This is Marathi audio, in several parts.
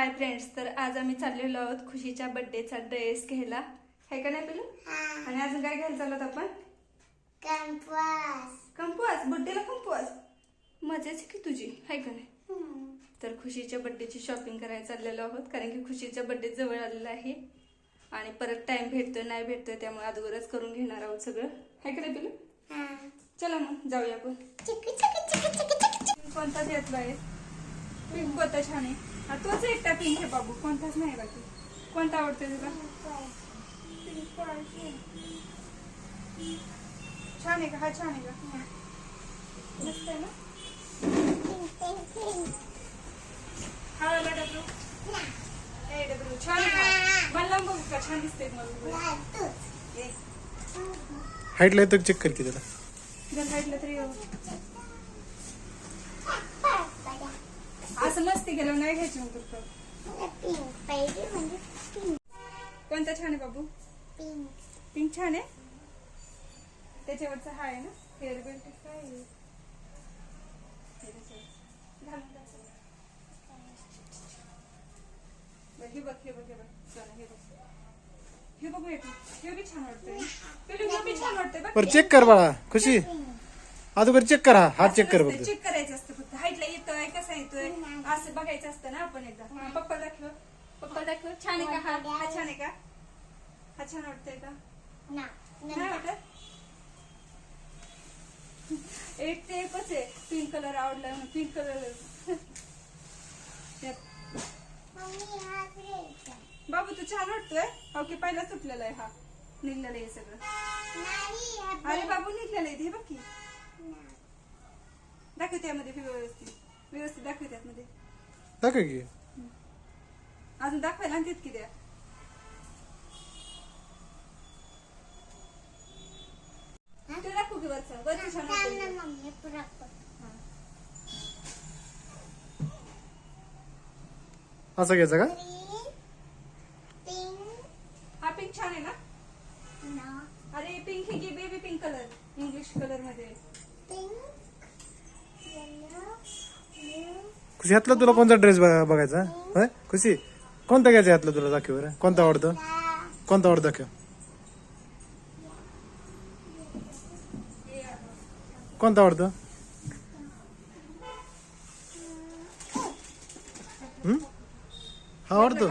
हाय फ्रेंड्स तर आज आम्ही चाललेलो आहोत खुशीच्या बर्थडेचा ड्रेस घ्यायला. आहे का नाही पिलू? आणि अजून काय घ्यायला चालत आपण? कंपास. कंपवास बर्थडेला कंपवास मजाच की तुझी? आहे का नाही? तर खुशीच्या बर्थडेची शॉपिंग करायला चाललेलो आहोत कारण की खुशीचा बर्थडे जवळ आलेला आहे. आणि परत टाइम भेटतोय नाही भेटतोय त्यामुळे अगोदरच करून घेणार आहोत सगळं. आहे का नाही पिलू? चला मग जाऊया आपण. कोणता घेतला आहे कोणता छान आहे? हा तोच एकटा पिंक आहे बाबू. कोणताच नाही बाकी. कोणता आवडतोय तुला? छान आहे का? हा छान आहे का? मस्त आहे ना? हा वाला डबरू. ए डबरू छान आहे का? मला बघू का? छान दिसते मला हाईटला येतो चेक कर की त्याला. जर हाईटला तरी हो. असं मस्ती केलं नाही घ्यायची मग फक्त पिंक पाहिजे म्हणजे पिंक कोणता छान आहे बाबू? पिंक पिंक छान आहे? त्याच्यावरचा हा आहे ना? हेअर बेल्ट काय आहे? हे त्याच्यावर. घालून दाखव. बघ, हे बघ हे बघ. हे बघ चला, हे बघ. हे बघू एक हे बी छान वाटतंय. पिलू हे बी छान वाटतंय बघ बरं चेक कर बाळा. खुशी. अगोदर चेक करा. हात चेक कर फक्त. चेक करायचं असतं. कसा येतोय असं बघायचं असतं ना आपण एकदा. हा, पप्पा दाखव. पप्पा दाखव. छान आहे का? हा हा छान आहे का? हा छान वाटतंय का? ना. नाही वाटत? एक ते एकच आहे. पिंक कलर आवडला पिंक कलर हा बाबू तू छान वाटतोय? ओके पहिला सुटलेला आहे हा. निघलेलं आहे सगळं. हा अरे बाबू निघलेलं आहे. ते हे बघ की. दाखव त्यामध्ये हे व्यवस्थित. व्यवस्थित दाखव त्यामध्ये दाखव की. अजून दाखवायला आणि तितकी द्या ते दाखवू की वरचं. वरचं छान. असं घ्यायचं का? हा पिंक छान आहे ना? अरे पिंक ही की बेबी पिंक कलर इंग्लिश कलरमध्ये. खुशी ह्यातला तुला कोणता ड्रेस बघायचा होय? खुशी कोणता घ्यायचा ह्यातला तुला दाखव बरं? कोणता आवडतो? कोणता आवडतो दाखव. कोणता आवडतो? हा आवडतो?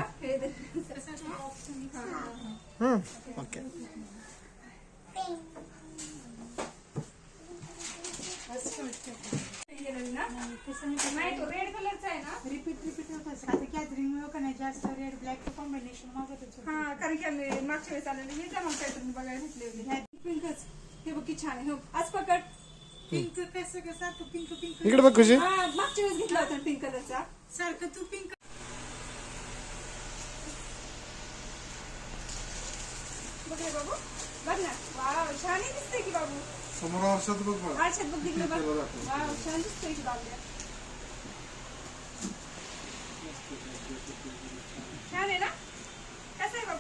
ओके pink, हे नाही तो रेड कलरचा आहे ना? रिपीट रिपीट होत असं आता गॅदरिंग का नाही जास्त रेड ब्लॅक कॉम्बिनेशन मागत होतो हा कारण की आम्ही मागच्या वेळेस आलेले हे जमा काय तुम्ही बघायला घेतले होते. पिंकच हे बघ की छान आहे. हो आज पकड. पिंक कसं कसं सारखं पिंक पिंक इकडे बघ खुशी. हा मागच्या वेळेस घेतला होता पिंक कलरचा सारखं तू पिंक बघ हे बाबू. बघ ना. वाव छान दिसतंय की बाबू. समोर आरशात बघ बघ आरशात बघ तिकडे बघ. वाव छान दिसतंय की बाबल्या छान आहे ना? कसं आहे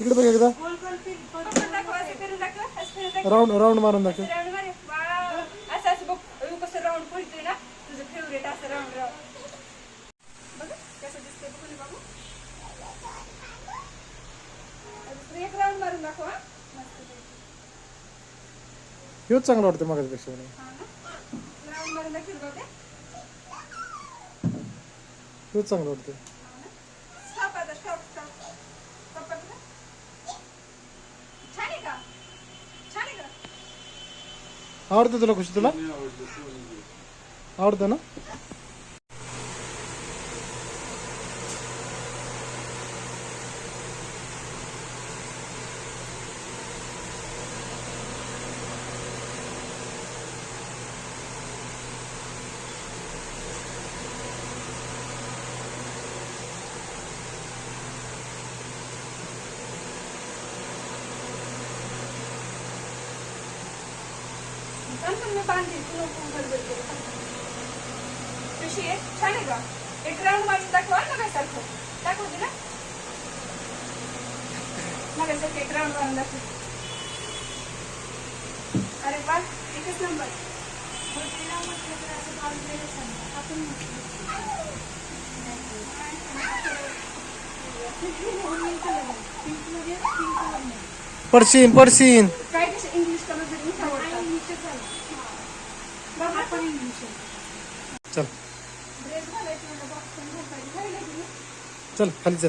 इकडे बघ एकदा. गोल गोल पकड दाखव असं फिरून दाखव असं दाखव. राऊंड राऊंड मारून दाखव. असं राऊंड मारे. वाव असं असं बघ. अयो, कसं राऊंड पडतोय ना? तुझं फेवरेट असं राऊंड राऊंड. बघ कसं दिसतंय बघू ना बाबू एक राऊंड मारून दाखव हा. मस्त. हेच चांगलं वाटतं बघ हेच चांगलं वाटतं आवडतं तुला खुशी तुला? आवडतं ना? मी बांधली तू नको गडबड. कशी आहे? छान आहे का? एक राऊंड मारून दाखवा ना काय सारखं दाखवते ना? माझ्यासाठी एक राऊंड मारून दाखव. अरे वा एकच नंबर पडशीन पडशीन. काय कसे इंग्लिश कलर बिलर आवडतात इंग्लिशच आहे हा पण इंग्लिश आहे. चल. ड्रेस घालायचं मला बॉक्स पण घालायचं घालायला गेली. चल खाली चल.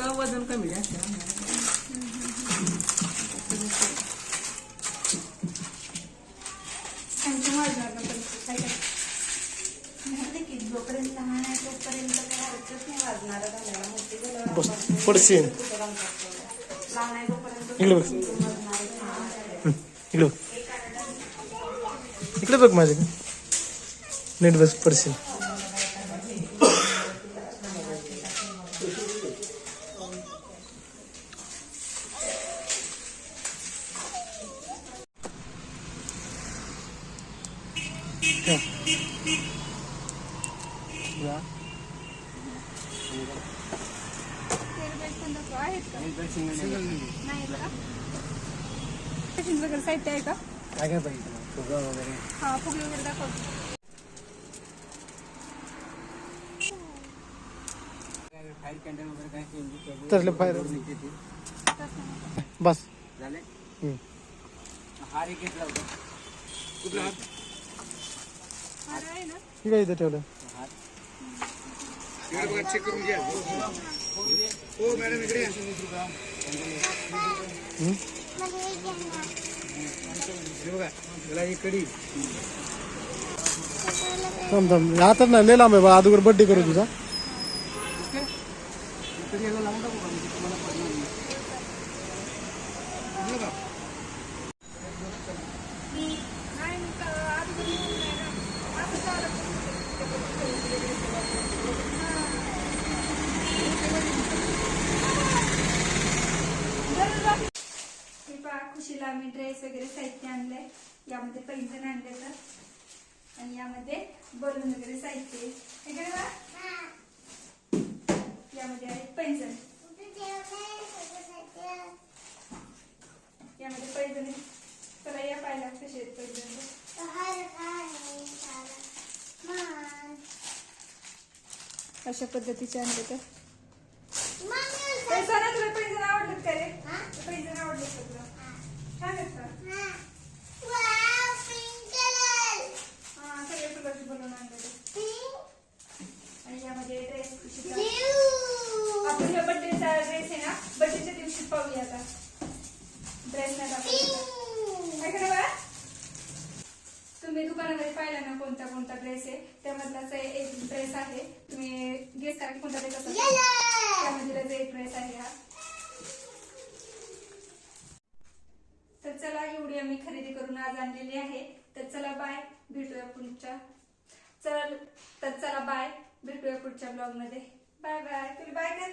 बस लहान आहे तोपर्यंत इकडे बघ. इकडे बघ. इकडे बघ माझे नीट बस पडशील. बाईक पण दाखवा आहेत का नाही का फॅशन वगैरे साहित्य आहे का काय काय पाहिजे फुगा वगैरे हा फुगे वगैरे दाखव फायर कॅन्डल वगैरे काय तसले फायर बस झाले हं. हार एक घेतला होता कुठला हार हार आहे ना हे काय इथं ठेवलं चेक करून घ्या हो मॅडम इकडे? बघा त्याला ही कडी थांब थांब. आता ना लय लांब आहे बा. अगोदर बर्थडे करू तुझा. कडी याला लावून टाकू का? म्हणजे तुम्हाला पडणार नाही. समजलं का? नाही मी का- अगोदर येऊन नाही ना. असं चालत हे पहा खुशीला आम्ही ड्रेस वगैरे साहित्य आणलंय. यामध्ये पैंजण आणले तर. आणि यामध्ये बलून वगैरे साहित्य बघा. यामध्ये आहे पैंजण. यामध्ये पैंजण. चला या पाहिला कसे आहेत पैंजण. अशा पद्धतीचे आणले तर. पैसा तुला पैंजण आवडलं का रे? पैंजण छान आहेत का? हा सगळे फुलाचे बनवून आणलेले. आणि यामध्ये ड्रेस खुशीचा आपण ह्या बड्डेचा ड्रेस आहे ना बड्डेच्या दिवशी पाहूया आता. ड्रेस नाही दाखवला काय करा बा तुम्ही दुकानामध्ये पाहिला ना कोणता कोणता ड्रेस आहे? त्यामधलाच एक ड्रेस आहे. तुम्ही गेस करा की कोणता ड्रेस असेल त्यामधलाच एक ड्रेस आहे हा तर चला एवढी आम्ही खरेदी करून आज आणलेली आहे. तर चला बाय भेटूया पुढच्या. चला तर चला बाय भेटूया पुढच्या ब्लॉगमध्ये. बाय बाय तुला बाय कर.